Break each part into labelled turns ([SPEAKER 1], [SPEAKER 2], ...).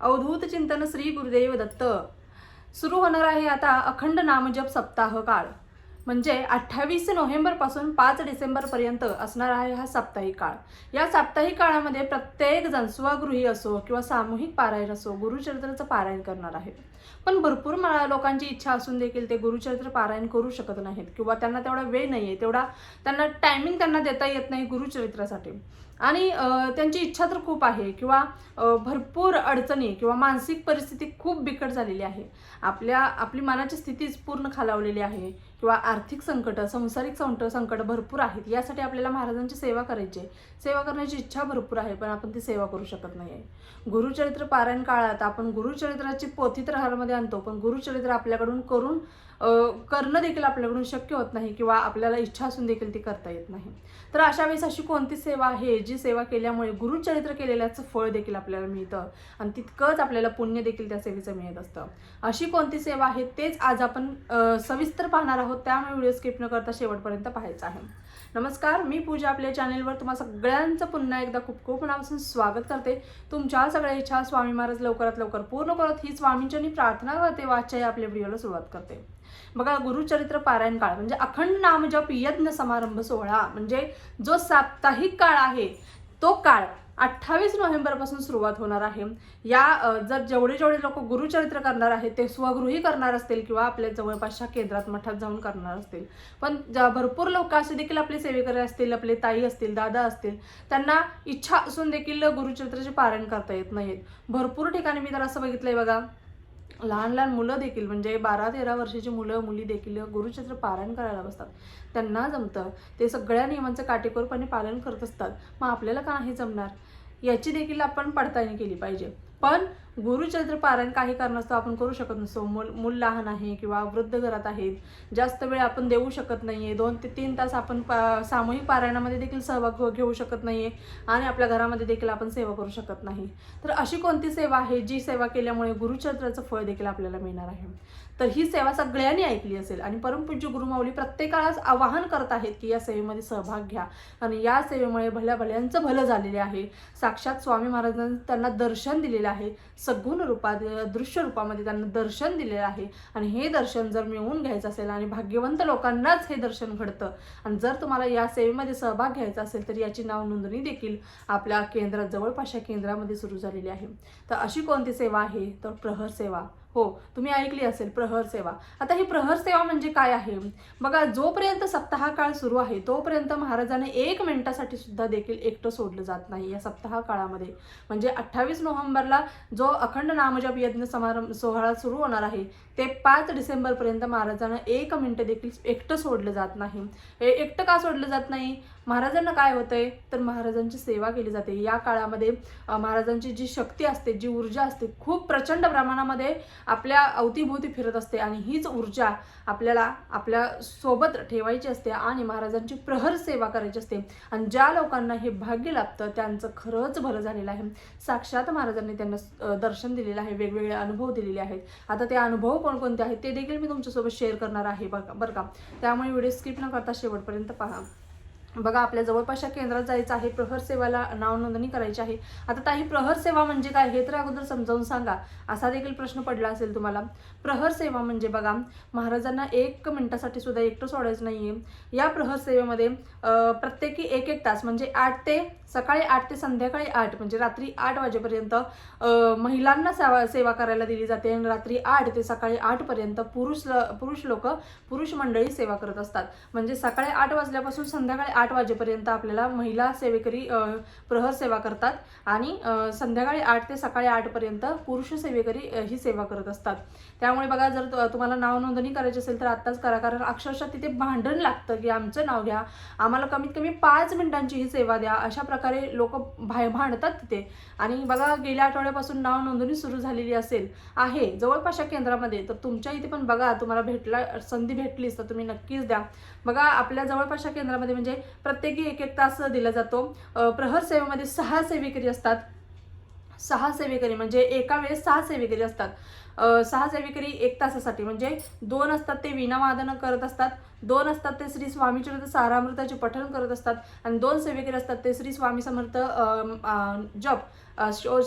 [SPEAKER 1] अवधूत चिंतन श्री गुरुदेव दत्त. सुरू होणार आहे आता अखंड नामजप सप्ताह काळ. म्हणजे अठ्ठावीस नोव्हेंबरपासून पाच डिसेंबरपर्यंत असणार आहे हा साप्ताहिक काळ. या साप्ताहिक काळामध्ये प्रत्येक जण स्वगृही असो किंवा सामूहिक पारायण असो गुरुचरित्राचं पारायण करणार आहे. पण भरपूर मला लोकांची इच्छा असून देखील ते गुरुचरित्र पारायण करू शकत नाहीत किंवा त्यांना तेवढा वेळ नाही आहे तेवढा त्यांना टायमिंग त्यांना देता येत नाही गुरुचरित्रासाठी. आणि त्यांची इच्छा तर खूप आहे किंवा भरपूर अडचणी किंवा मानसिक परिस्थिती खूप बिकट झालेली आहे. आपल्या आपली मनाची स्थितीच पूर्ण खालावलेली आहे किंवा आर्थिक संकट संसारिक संकट संकट भरपूर आहेत यासाठी आपल्याला महाराजांची सेवा करायची आहे. सेवा करण्याची इच्छा भरपूर आहे पण आपण ती सेवा करू शकत नाही आहे. गुरुचरित्र पारायण काळात आपण गुरुचरित्राची पोथी तर हारमध्ये आणतो पण गुरुचरित्र आपल्याकडून करून करणं देखील आपल्याकडून शक्य होत नाही किंवा आपल्याला इच्छा असून देखील ती करता येत नाही. तर अशा वेळेस अशी कोणती सेवा आहे जी सेवा केल्यामुळे गुरुचरित्र केलेल्याचं फळ देखील आपल्याला मिळतं आणि तितकंच आपल्याला पुण्य देखील त्या सेवेचं मिळत असतं? अशी कोणती सेवा आहे तेच आज आपण सविस्तर पाहणार आहोत. त्यामुळे व्हिडिओ स्किप न करता शेवटपर्यंत पाहायचं आहे. नमस्कार मी पूजा. आपल्या चॅनेलवर तुम्हाला सगळ्यांचं पुन्हा एकदा खूप खूप मनापासून स्वागत करते. तुमच्या सगळ्या इच्छा स्वामी महाराज लवकरात लवकर पूर्ण करत ही स्वामींची प्रार्थना करते वाच्या आपल्या व्हिडिओला सुरुवात करते. बघा गुरुचरित्र पारायण काळ म्हणजे अखंड नामजप यज्ञ समारंभ सोहळा म्हणजे जो साप्ताहिक काळ आहे तो काळ अठ्ठावीस नोव्हेंबरपासून सुरुवात होणार आहे. या जर जेवढे जेवढे लोक गुरुचरित्र करणार आहेत ते स्वगृही करणार असतील किंवा आपल्या जवळपासच्या केंद्रात मठात जाऊन करणार असतील. पण ज- भरपूर लोक असे देखील आपले सेवेकरी असतील आपले ताई असतील दादा असतील त्यांना इच्छा असून देखील गुरुचरित्राचे पारायण करता येत नाहीत. भरपूर ठिकाणी मी तर असं बघितलंय बघा लहान लहान मुलं देखील म्हणजे बारा तेरा वर्षाची मुलं मुली देखील गुरुचरित्र पारायण करायला बसतात. त्यांना जमतं ते सगळ्या नियमांचं काटेकोरपणे पालन करत असतात. मग आपल्याला का नाही जमणार? याची देखील आपण पडताळणी केली पाहिजे. पण गुरुचरित्र पारायण काही कारणास्तव आपण करू शकत नसतो. मूल मूल लहान आहे किंवा वृद्ध घरात आहेत. जास्त वेळ आपण देऊ शकत नाही आहे दोन ते तीन तास आपण पा सामूहिक पारायणामध्ये देखील सहभाग घेऊ- शकत नाही आहे आणि आपल्या घरामध्ये देखील आपण सेवा करू शकत नाही. तर अशी कोणती सेवा आहे? जी सेवा केल्यामुळे गुरुचरित्राचं फळ देखील आपल्याला मिळणार आहे. तर ही सेवा सगळ्यांनी ऐकली असेल. आणि परमपूज्य गुरुमाऊली प्रत्येकालाच आवाहन करत आहेत की या सेवेमध्ये सहभाग घ्या. आणि या सेवेमुळे भल्या भल्यांचं भलं झालेले आहे. साक्षात स्वामी महाराजांनी त्यांना दर्शन दिलेलं आहे. सगुण रूपात दृश्य रूपामध्ये त्यांना दर्शन दिलेलं आहे. आणि हे दर्शन जर मिळवून घ्यायचं असेल आणि भाग्यवंत लोकांनाच हे दर्शन घडतं आणि जर तुम्हाला या सेवेमध्ये सहभाग घ्यायचा असेल तर याची नाव नोंदणी देखील आपल्या केंद्रात जवळपासच्या केंद्रामध्ये सुरू झालेली आहे. तर अशी कोणती सेवा आहे? तर प्रहर सेवा. हो तुम्ही ऐकली असेल प्रहर सेवा. आता ही प्रहर सेवा म्हणजे काय आहे? बघा जोपर्यंत सप्ताहकाळ सुरू आहे तोपर्यंत महाराजाने एक मिनिटासाठी सुद्धा देखील एकटं सोडलं जात नाही या सप्ताह काळामध्ये म्हणजे अठ्ठावीस नोव्हेंबरला जो अखंड नामजप यज्ञ समारंभ सोहळा सुरू होणार आहे ते पाच डिसेंबरपर्यंत महाराजांना एक मिनटं देखील एकटं सोडलं जात नाही. एकटं का सोडलं जात नाही? महाराजांना काय होतंय? तर महाराजांची सेवा केली जाते. या काळामध्ये महाराजांची जी शक्ती असते जी ऊर्जा असते खूप प्रचंड प्रमाणामध्ये आपल्या अवतीभोवती फिरत असते आणि हीच ऊर्जा आपल्याला आपल्यासोबत ठेवायची असते आणि महाराजांची प्रहर सेवा करायची असते. आणि ज्या लोकांना हे भाग्य लाभतं त्यांचं खरंच भलं झालेलं आहे. साक्षात महाराजांनी त्यांना दर्शन दिलेलं आहे वेगवेगळे अनुभव दिलेले आहेत. आता ते अनुभव कोणकोणते आहेत ते देखील मी तुमच्यासोबत शेअर करणार आहे बघा बरं का? त्यामुळे व्हिडिओ स्किप न करता शेवटपर्यंत पहा. बघा आपल्या जवळपासच्या केंद्रात जायचं आहे प्रहर सेवाला नाव नोंदणी करायची आहे. आता ताई प्रहर सेवा म्हणजे काय? हे तर अगोदर समजावून सांगा. असा देखील प्रश्न पडला असेल तुम्हाला. प्रहर सेवा म्हणजे बघा महाराजांना एक मिनिटासाठी सुद्धा एकटं सोडायचं नाहीये. या प्रहर सेवेमध्ये प्रत्येकी एक एक तास म्हणजे आठ ते सकाळी आठ ते संध्याकाळी आठ म्हणजे रात्री आठ वाजेपर्यंत महिलांना सेवा सेवा करायला दिली जाते आणि रात्री आठ ते सकाळी आठपर्यंत पुरुष पुरुष लोक पुरुष मंडळी सेवा करत असतात. म्हणजे सकाळी आठ वाजल्यापासून संध्याकाळी आठ आठ वाजेपर्यंत आपल्याला महिला सेवेकरी प्रहर सेवा करतात आणि संध्याकाळी आठ ते सकाळी आठपर्यंत पुरुष सेवेकरी ही सेवा करत असतात. त्यामुळे बघा जर तुम्हाला नाव नोंदणी करायची असेल तर आत्ताच करा कारण अक्षरशः तिथे भांडण लागतं की आमचं नाव घ्या. आम्हाला कमीत कमी पाच मिनिटांची ही सेवा द्या. अशा प्रकारे लोक भाय भांडतात तिथे. आणि बघा गेल्या आठवड्यापासून नाव नोंदणी सुरू झालेली असेल आहे. जवळपासच्या केंद्रामध्ये. तर तुमच्या इथे पण बघा तुम्हाला भेटला संधी भेटलीच तर तुम्ही नक्कीच द्या. बघा आपल्या जवळपासच्या केंद्रामध्ये म्हणजे प्रत्येकी एक एक तास दिला जातो. प्रहर सेवेमध्ये सहा सेवेकरी असतात. सहा सेवेकरी म्हणजे एका वेळेस सहा सेवेकरी असतात. सहा सेवेकरी एक तासासाठी म्हणजे दोन असतात ते विनावादनं करत असतात. दोन असतात ते श्री स्वामीचरित्र सारामृताचे पठण करत असतात आणि दोन सेवेकरी असतात ते श्री स्वामी समर्थ जप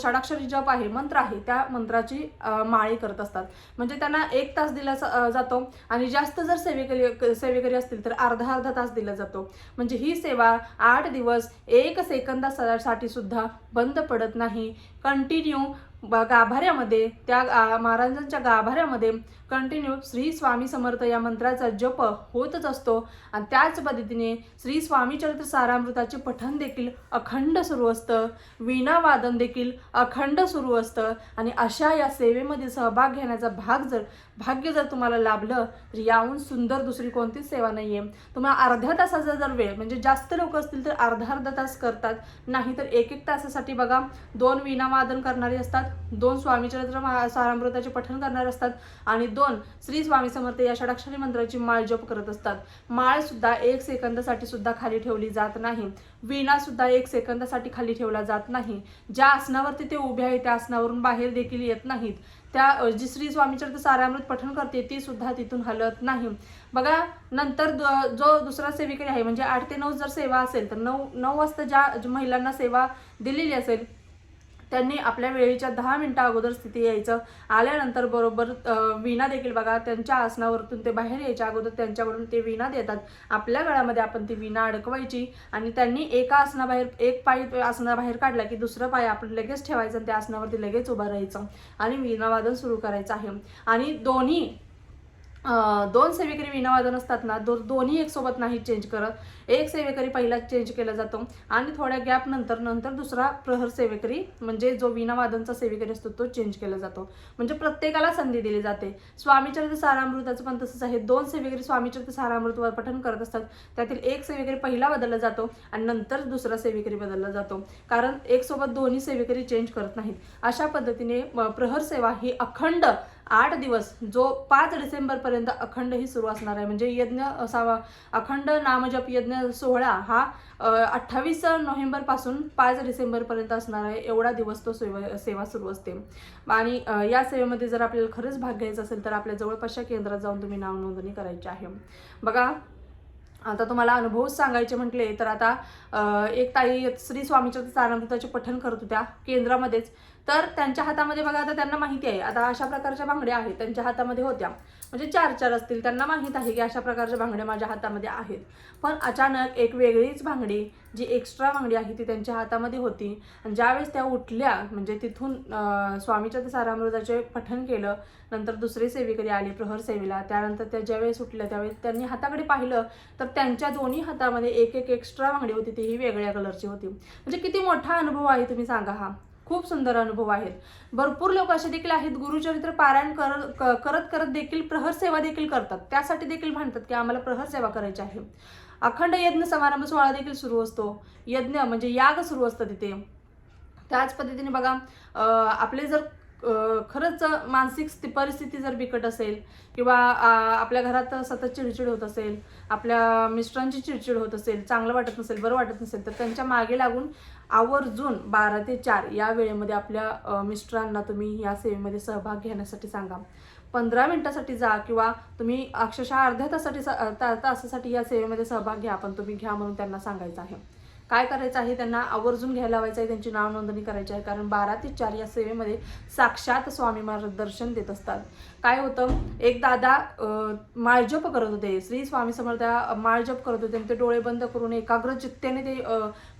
[SPEAKER 1] षडाक्षरी जप आहे मंत्र आहे त्या मंत्राची माळी करत असतात. म्हणजे त्यांना एक तास दिला जातो आणि जास्त जर सेवेकरी सेवेकरी असतील तर अर्धा अर्धा तास दिला जातो. म्हणजे ही सेवा आठ दिवस एक सेकंदासाठी सुद्धा बंद पडत नाही. कंटिन्यू गाभाऱ्यामध्ये त्या महाराजांच्या गाभाऱ्यामध्ये कंटिन्यू श्री स्वामी समर्थ या मंत्राचा जप होतच असतो. आणि त्याच पद्धतीने श्री स्वामी चरित्र सारामृताचे पठण देखील अखंड सुरू असतं. वीणावादन देखील अखंड सुरू असतं. आणि अशा या सेवेमध्ये सहभाग घेण्याचा भाग जर भाग्य जर तुम्हाला लाभलं तर याहून सुंदर दुसरी कोणतीच सेवा नाही आहे तुम्हाला अर्ध्या तासाचा जर वेळ म्हणजे जास्त लोक असतील तर अर्धा अर्धा तास करतात. नाही तर एक एक तासासाठी बघा दोन वीणावादन करणारे असतात दोन स्वामीचरित्र महा- सारामृताचे पठण करणारे असतात आणि दोन श्री स्वामी समर्थ या षडाक्षरी मंत्राची माळ जप करत असतात. माळ सुद्धा एक सेकंदासाठी सुद्धा खाली ठेवली जात नाही. वीणा सुद्धा एक सेकंदासाठी खाली ठेवला जात नाही. ज्या आसनावरती ते उभे आहे त्या आसनावरून बाहेर देखील येत नाहीत. त्या जी श्री स्वामीचरित्र सारामृत पठण करते ती सुद्धा तिथून हलत नाही. बघा नंतर द- जो दुसरा सेवेकरी आहे म्हणजे आठ ते नऊ जर सेवा असेल तर नऊ नऊ वाजता ज्या महिलांना सेवा दिलेली असेल त्यांनी आपल्या वेळेच्या दहा मिनटं अगोदर स्थिती यायचं. आल्यानंतर बरोबर विणा देखील बघा त्यांच्या आसनावरतून ते बाहेर यायच्या अगोदर त्यांच्याकडून ते विणा देतात. आपल्या गळ्यामध्ये आपण ती विणा अडकवायची आणि त्यांनी एका आसनाबाहेर एक पाय आसनाबाहेर काढला की दुसरं पाय आपण लगेच ठेवायचं आणि त्या आसनावरती लगेच उभं राहायचं आणि विणावादन सुरू करायचं आहे. आणि दोन्ही दोन सेवेकरी विनावादन असतात ना दो दोन्ही एक सोबत नाही चेंज करत. एक सेवेकरी पहिला चेंज केला जातो आणि थोड्या गॅप नंतर नंतर दुसरा प्रहर सेवेकरी म्हणजे जो विनावादनचा सेवेकरी असतो तो चेंज केला जातो. म्हणजे प्रत्येकाला संधी दिली जाते. स्वामीचरित्र सारामृताचं पण तसंच आहे. दोन सेवेकरी स्वामीचरित्र सारामृत पठन करत असतात. त्यातील एक सेवेकरी पहिला बदलला जातो आणि नंतर दुसरा सेवेकरी बदलला जातो. कारण एक सोबत दोन्ही सेवेकरी चेंज करत नाहीत. अशा पद्धतीने प्रहर सेवा ही अखंड आठ दिवस जो पाच डिसेंबरपर्यंत अखंड ही सुरू असणार आहे. म्हणजे यज्ञ असावा अखंड नामजप यज्ञ सोहळा हा अठ्ठावीस नोव्हेंबरपासून पाच डिसेंबरपर्यंत असणार आहे. एवढा दिवस तो सेवा सेवा सुरू असते. आणि या सेवेमध्ये जर आपल्याला खरंच भाग घ्यायचा असेल तर आपल्या जवळपासच्या केंद्रात जाऊन तुम्ही नाव नोंदणी करायची आहे. बघा आता तुम्हाला अनुभव सांगायचे म्हटले तर आता एक ताई श्री स्वामीच्या सारामृताचे पठण करत होत्या केंद्रामध्येच. तर त्यांच्या हातामध्ये बघा आता त्यांना माहिती आहे. आता अशा प्रकारच्या बांगड्या आहेत त्यांच्या हातामध्ये होत्या. म्हणजे चार चार असतील त्यांना माहीत आहे की अशा प्रकारच्या बांगड्या माझ्या हातामध्ये आहेत. पण अचानक एक वेगळीच बांगडी जी एक्स्ट्रा बांगडी आहे ती त्यांच्या हातामध्ये होती. आणि ज्यावेळेस त्या उठल्या म्हणजे तिथून स्वामीच्या ते सारामृताचे पठण केलं नंतर दुसरे सेवेकरी आले प्रहर सेवेला. त्यानंतर त्या ज्यावेळेस उठल्या त्यावेळेस त्यांनी हाताकडे पाहिलं तर त्यांच्या दोन्ही हातामध्ये एक एक एक्स्ट्रा बांगडी होती तीही वेगळ्या कलरची होती. म्हणजे किती मोठा अनुभव आहे तुम्ही सांगा हा. खूप सुंदर अनुभव आहेत. भरपूर लोक असे देखील आहेत गुरुचरित्र पारायण कर करत करत देखील प्रहर सेवा देखील करतात. त्यासाठी देखील म्हणतात की आम्हाला प्रहर सेवा करायची आहे. अखंड यज्ञ समारंभ सोहळा देखील सुरू असतो. यज्ञ म्हणजे याग सुरू असतं तिथे. त्याच पद्धतीने बघा आपले जर खरंच मानसिक स्थिती परिस्थिती जर बिकट असेल किंवा आपल्या घरात सतत चिडचिड होत असेल आपल्या मिस्टरांची चिडचिड होत असेल चांगलं वाटत नसेल बरं वाटत नसेल तर त्यांच्या मागे लागून आवर्जून बारा ते चार या वेळेमध्ये आपल्या मिस्टरांना तुम्ही या सेवेमध्ये सहभाग घेण्यासाठी सांगा. पंधरा मिनटासाठी जा किंवा तुम्ही अक्षरशः अर्ध्या तासासाठी तासासाठी या सेवेमध्ये सहभाग घ्या पण तुम्ही घ्या म्हणून त्यांना सांगायचं आहे. काय करायचं आहे त्यांना आवर्जून घ्यायला लावायचं आहे त्यांची नाव नोंदणी करायची आहे कारण बारा ते चार या सेवेमध्ये साक्षात स्वामी महाराज दर्शन देत असतात. काय होतं एक दादा माळजप करत होते. श्री स्वामी समर्थ माळजप करत होते ते डोळे बंद करून एकाग्र चित्तेने ते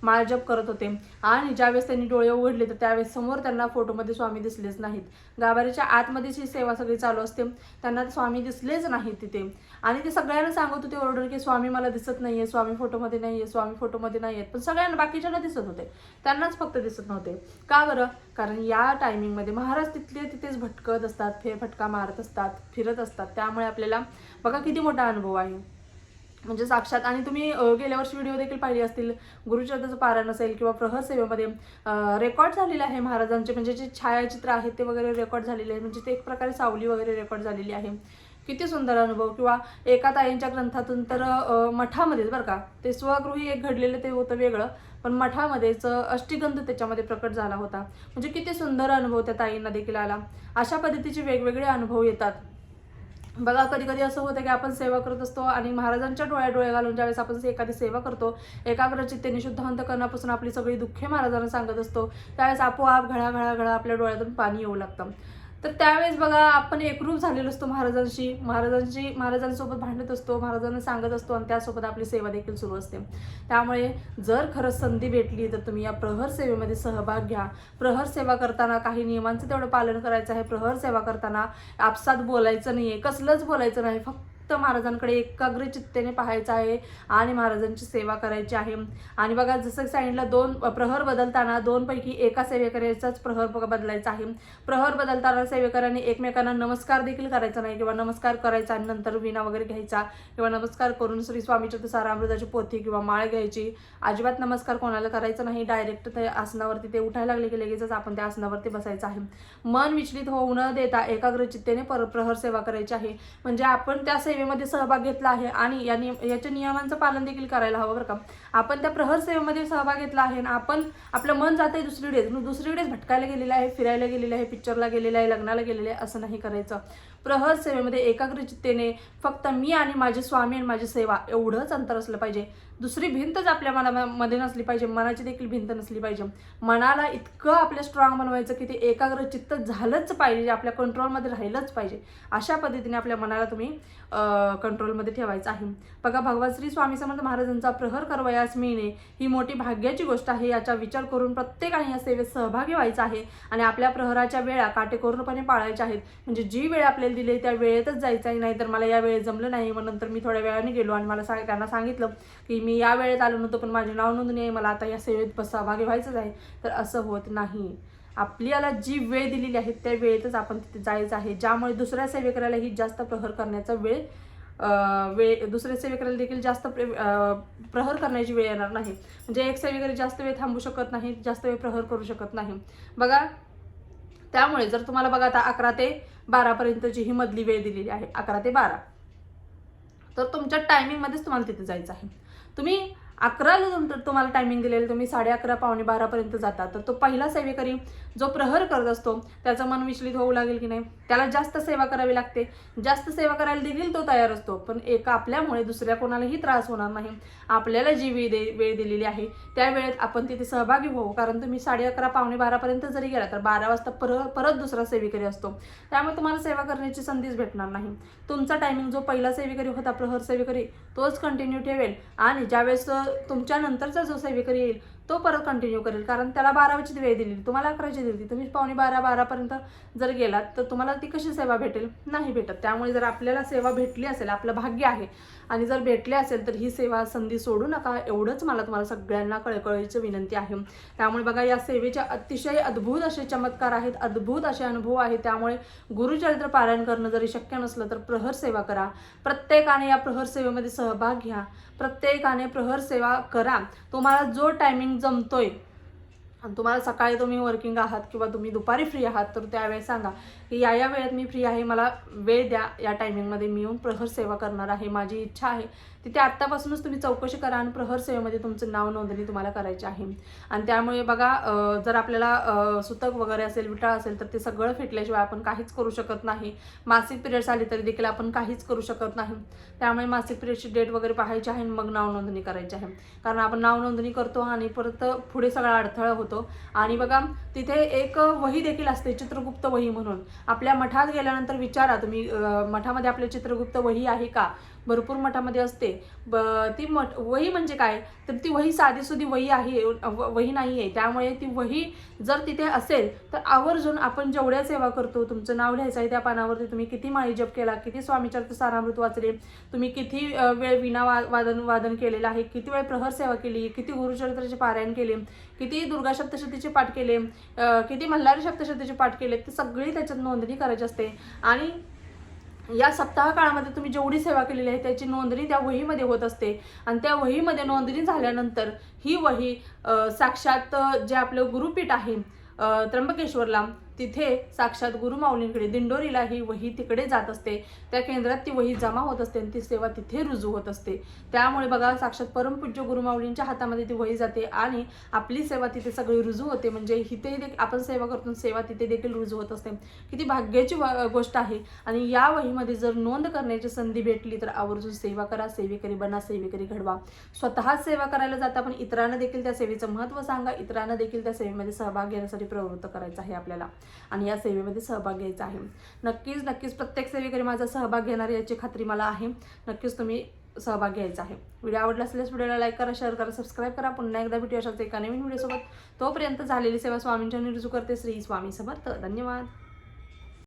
[SPEAKER 1] माळजप करत होते. आणि ज्यावेळेस त्यांनी डोळे उघडले तर त्यावेळेस समोर त्यांना फोटोमध्ये स्वामी दिसलेच नाहीत. गाभाऱ्याच्या आतमध्येच ही सेवा सगळी चालू असते त्यांना स्वामी दिसलेच नाहीत तिथे. आणि ते सगळ्यांना सांगत होते ऑर्डर की स्वामी मला दिसत नाहीये स्वामी फोटोमध्ये नाहीये स्वामी फोटोमध्ये नाही आहेत पण सगळ्यांना बाकीच्यांना दिसत होते. त्यांनाच फक्त दिसत नव्हते. का बरं? कारण या टायमिंगमध्ये महाराज तिथले तिथेच भटकत असतात फेरफटका मारत असतात फिरत असतात. त्यामुळे आपल्याला बघा किती मोठा अनुभव आहे. म्हणजे साक्षात आणि तुम्ही गेल्या वर्षी व्हिडिओ देखील पाहिले असतील. गुरुचरित्राचं पारायण असेल किंवा प्रहर सेवेमध्ये रेकॉर्ड झालेलं आहे महाराजांचे. म्हणजे जे छायाचित्र आहेत ते वगैरे रेकॉर्ड झालेले आहे म्हणजे ते एक प्रकारे सावली वगैरे रेकॉर्ड झालेली आहे. किती सुंदर अनुभव. किंवा एका ताईंच्या ग्रंथातून तर मठामध्येच बरं का ते स्वगृही एक घडलेलं ते होतं वेगळं पण मठामध्येच अष्टिगंध त्याच्यामध्ये प्रकट झाला होता. म्हणजे किती सुंदर अनुभव त्या ताईंना देखील आला. अशा पद्धतीचे वेगवेगळे अनुभव येतात. बघा कधी कधी असं होतं की आपण सेवा करत असतो आणि महाराजांच्या डोळ्या डोळे घालून ज्यावेळेस आपण एखादी सेवा करतो एकाग्र चित्तेने शुद्ध करण्यापासून आपली सगळी दुःखे महाराजांना सांगत असतो त्यावेळेस आपोआप घळा घळा घळा आपल्या डोळ्यातून पाणी येऊ लागतं. तर त्यावेळेस बघा आपण एकरूप झालेलो असतो महाराजांशी. महाराजांशी महाराजांसोबत भांडत असतो महाराजांना सांगत असतो आणि त्यासोबत आपली सेवा देखील सुरू असते. त्यामुळे जर खरंच संधी भेटली तर तुम्ही या प्रहर सेवेमध्ये सहभाग घ्या. प्रहर सेवा करताना काही नियमांचं तेवढं पालन करायचं आहे. प्रहर सेवा करताना आपसात बोलायचं नाही आहे कसलंच बोलायचं नाही. फक्त महाराजांकडे एकाग्र चित्तेने पाहायचं आहे आणि महाराजांची सेवा करायची आहे. आणि बघा जसं सांगितलं दोन प्रहर बदलताना दोनपैकी एका सेवेकऱ्याचाच प्रहर बदलायचा आहे. प्रहर बदलताना सेवेकऱ्यांनी एकमेकांना नमस्कार देखील करायचा नाही किंवा नमस्कार करायचा आणि नंतर विना वगैरे घ्यायचा किंवा नमस्कार करून श्री स्वामी सारामृताची पोथी किंवा माळ घ्यायची. अजिबात नमस्कार कोणाला करायचा नाही. डायरेक्ट ते आसनावरती ते उठायला लागले की लगेचच आपण त्या आसनावरती बसायचं आहे. मन विचलित होऊ न देता एकाग्र चित्तेने पर प्रहर सेवा करायची आहे. म्हणजे आपण त्या सेवे सेवेमध्ये सहभाग घेतला आहे आणि या नियम याच्या नियमांचं पालन देखील करायला हवं बरं का. आपण त्या प्रहर सेवेमध्ये सहभाग घेतला आहे आणि आपण आपलं मन जात आहे दुसरीकडेच दुसरीकडेच भटकायला गेलेलं आहे फिरायला गेलेलं आहे पिक्चरला गेलेलं आहे लग्नाला गेलेलं आहे असं नाही करायचं. प्रहर सेवेमध्ये एकाग्रचित्तेने फक्त मी आणि माझे स्वामी आणि माझी सेवा एवढंच अंतर असलं पाहिजे. दुसरी भिंतच आपल्या मनामध्ये नसली पाहिजे मनाची देखील भिंत नसली पाहिजे. मनाला इतकं आपल्या स्ट्रॉंग बनवायचं की ते एकाग्र चित्त झालंच पाहिजे आपल्या कंट्रोलमध्ये राहिलंच पाहिजे. अशा पद्धतीने आपल्या मनाला तुम्ही कंट्रोलमध्ये ठेवायचं आहे. बघा भगवान श्री स्वामी समर्थ महाराजांचा प्रहर करवयास मिळणे ही मोठी भाग्याची गोष्ट आहे. याचा विचार करून प्रत्येकाने या सेवेत सहभागी व्हायचा आहे आणि आपल्या प्रहराच्या वेळा काटेकोरपणे पाळायच्या आहेत. म्हणजे जी वेळ आपल्याला दिली आहे त्या वेळेतच जायचं आहे. नाहीतर मला या वेळेत जमलं नाही मग नंतर मी थोड्या वेळाने गेलो आणि मला सांग त्यांना सांगितलं की मी मी या वेळेत आलो नव्हतो पण माझी नाव नोंदणी आहे मला आता या सेवेत सहभागी व्हायचंच आहे. तर असं होत नाही. आपल्याला जी वेळ दिलेली आहे त्या वेळेतच आपण तिथे जायचं आहे ज्यामुळे दुसऱ्या सेवेकऱ्यालाही जास्त प्रहर करण्याचा वेळ वेळ दुसऱ्या सेवेकऱ्याला देखील जास्त प्रे- प्रहर करण्याची वेळ येणार नाही. म्हणजे एक सेवेकरी जास्त वेळ थांबू शकत नाही जास्त वेळ प्रहर करू शकत नाही. बघा त्यामुळे जर तुम्हाला बघा आता अकरा ते बारापर्यंतची ही मधली वेळ दिलेली आहे अकरा ते बारा. तर तुमच्या टायमिंगमध्येच तुम्हाला तिथे जायचं आहे. तुम्ही अकराला तुम- तुम्हाला टायमिंग दिलेलं तुम्ही साडे अकरा पावणे बारापर्यंत जाता. तर तो पहिला सेवेकरी जो प्रहर करत असतो त्याचं मन विचलित होऊ लागेल की नाही? त्याला जास्त सेवा करावी लागते. जास्त सेवा करायला देखील तो तयार असतो पण एका आपल्यामुळे दुसऱ्या कोणालाही त्रास होणार नाही. आपल्याला जी वेळ दे वेळ दिलेली आहे त्या वेळेत आपण तिथे सहभागी होऊ कारण तुम्ही साडे अकरा पावणे बारापर्यंत जरी गेला तर बारा वाजता पर परत दुसरा सेवेकरी असतो. त्यामुळे तुम्हाला सेवा करण्याची संधीच भेटणार नाही. तुमचा टायमिंग जो पहिला सेवेकरी होता प्रहर सेवेकरी तोच कंटिन्यू ठेवेल. आणि ज्यावेळेस तुमच्यानंतरचा तुमच्या नंतरचा जो सेवेकरी येईल तो परत कंटिन्यू करेल. कारण त्याला बाराची वेळ दिली तुम्हाला अकराची दिली तुम्ही पावणे बारा बारापर्यंत जर गेलात तर तुम्हाला ती कशी सेवा भेटेल? नाही भेटत. त्यामुळे जर आपल्याला सेवा भेटली असेल आपलं भाग्य आहे आणि जर भेटले असेल तर ही सेवा संधी सोडू नका. एवढंच मला तुम्हाला सगळ्यांना कळकळीची विनंती आहे. त्यामुळे बघा या सेवेचे अतिशय अद्भुत असे चमत्कार आहेत अद्भुत असे अनुभव आहेत. त्यामुळे गुरुचरित्र पारायण करणं जरी शक्य नसलं तर प्रहर सेवा करा. प्रत्येकाने या प्रहर सेवेमध्ये सहभाग घ्या. प्रत्येकाने प्रहर सेवा करा. तुम्हाला जो टायमिंग जमतोय आणि तुम्हाला सकाळी तुम्ही वर्किंग आहात किंवा तुम्ही दुपारी फ्री आहात तर त्यावेळेस सांगा. की या या वेळेत मी फ्री आहे मला वेळ द्या. या टायमिंगमध्ये मी येऊन प्रहर सेवा करणार आहे माझी इच्छा आहे. तिथे आत्तापासूनच तुम्ही चौकशी करा आणि प्रहर सेवेमध्ये तुमचं नाव नोंदणी तुम्हाला करायची आहे. आणि त्यामुळे बघा जर आपल्याला सुतक वगैरे असेल विटाळ असेल तर ते सगळं फिटल्याशिवाय आपण काहीच करू शकत नाही. मासिक पिरियड्स आली तरी देखील आपण काहीच करू शकत नाही. त्यामुळे मासिक पिरियडची डेट वगैरे पाहायची आहे आणि मग नाव नोंदणी करायची आहे. कारण आपण नाव नोंदणी करतो आणि परत पुढे सगळा अडथळा होतो. आणि बघा तिथे एक वही देखील असते चित्रगुप्त वही म्हणून. आपल्या मठात गेल्यानंतर विचारा तुम्ही मठामध्ये आपले चित्रगुप्त वही आहे का? भरपूर मठामध्ये असते. ब ती मठ वही म्हणजे काय? तर ती वही साधीसुधी वही आहे वही नाही आहे. त्यामुळे ती वही जर तिथे असेल तर आवर्जून आपण जेवढ्या सेवा करतो तुमचं नाव लिहायचं आहे त्या पानावरती तुम्ही किती माळी जप केला किती स्वामीचरित्र सारामृत वाचले तुम्ही किती वेळ विना वा वादन वादन केलेलं आहे किती वेळ प्रहर सेवा केली किती गुरुचरित्राचे पारायण केले किती दुर्गा सप्तशतीचे पाठ केले किती मल्हारी सप्तशतीचे पाठ केले ते सगळी त्याच्यात नोंदणी करायची असते. आणि या सप्ताह काळामध्ये तुम्ही जेवढी सेवा केलेली आहे त्याची नोंदणी त्या वहीमध्ये होत असते. आणि त्या वहीमध्ये नोंदणी झाल्यानंतर ही वही साक्षात जे आपलं गुरुपीठ आहे त्र्यंबकेश्वरला तिथे साक्षात गुरुमाऊलींकडे दिंडोरीला ही वही तिकडे जात असते. त्या केंद्रात ती वही जमा होत असते आणि ती सेवा तिथे रुजू होत असते. त्यामुळे बघा साक्षात परमपूज्य गुरुमाऊलींच्या हातामध्ये ती वही जाते आणि आपली सेवा तिथे सगळी रुजू होते. म्हणजे इथे देखील आपण सेवा करतो सेवा तिथे देखील रुजू होत असते. किती भाग्याची व- गोष्ट आहे. आणि या वहीमध्ये जर नोंद करण्याची संधी भेटली तर आवर्जून सेवा करा सेवेकरी बना सेवेकरी घडवा. स्वतः सेवा करायला जाता पण इतरांना देखील त्या सेवेचं महत्त्व सांगा. इतरांना देखील त्या सेवेमध्ये सहभाग घेण्यासाठी प्रवृत्त करायचं आहे आपल्याला. आणि या सेवेमध्ये सहभाग घ्यायचा आहे. नक्कीच नक्कीच प्रत्येक सेवेकरी माझा सहभाग घेणार याची खात्री मला आहे. नक्कीच तुम्ही सहभाग घ्यायचा आहे. व्हिडिओ आवडला असल्यास व्हिडिओला लाईक करा शेअर करा सबस्क्राईब करा. पुन्हा एकदा भेटू अशाच एका नवीन व्हिडिओसोबत. तोपर्यंत झालेली सेवा स्वामींच्या निर्जू करते श्री स्वामी समर्थ धन्यवाद.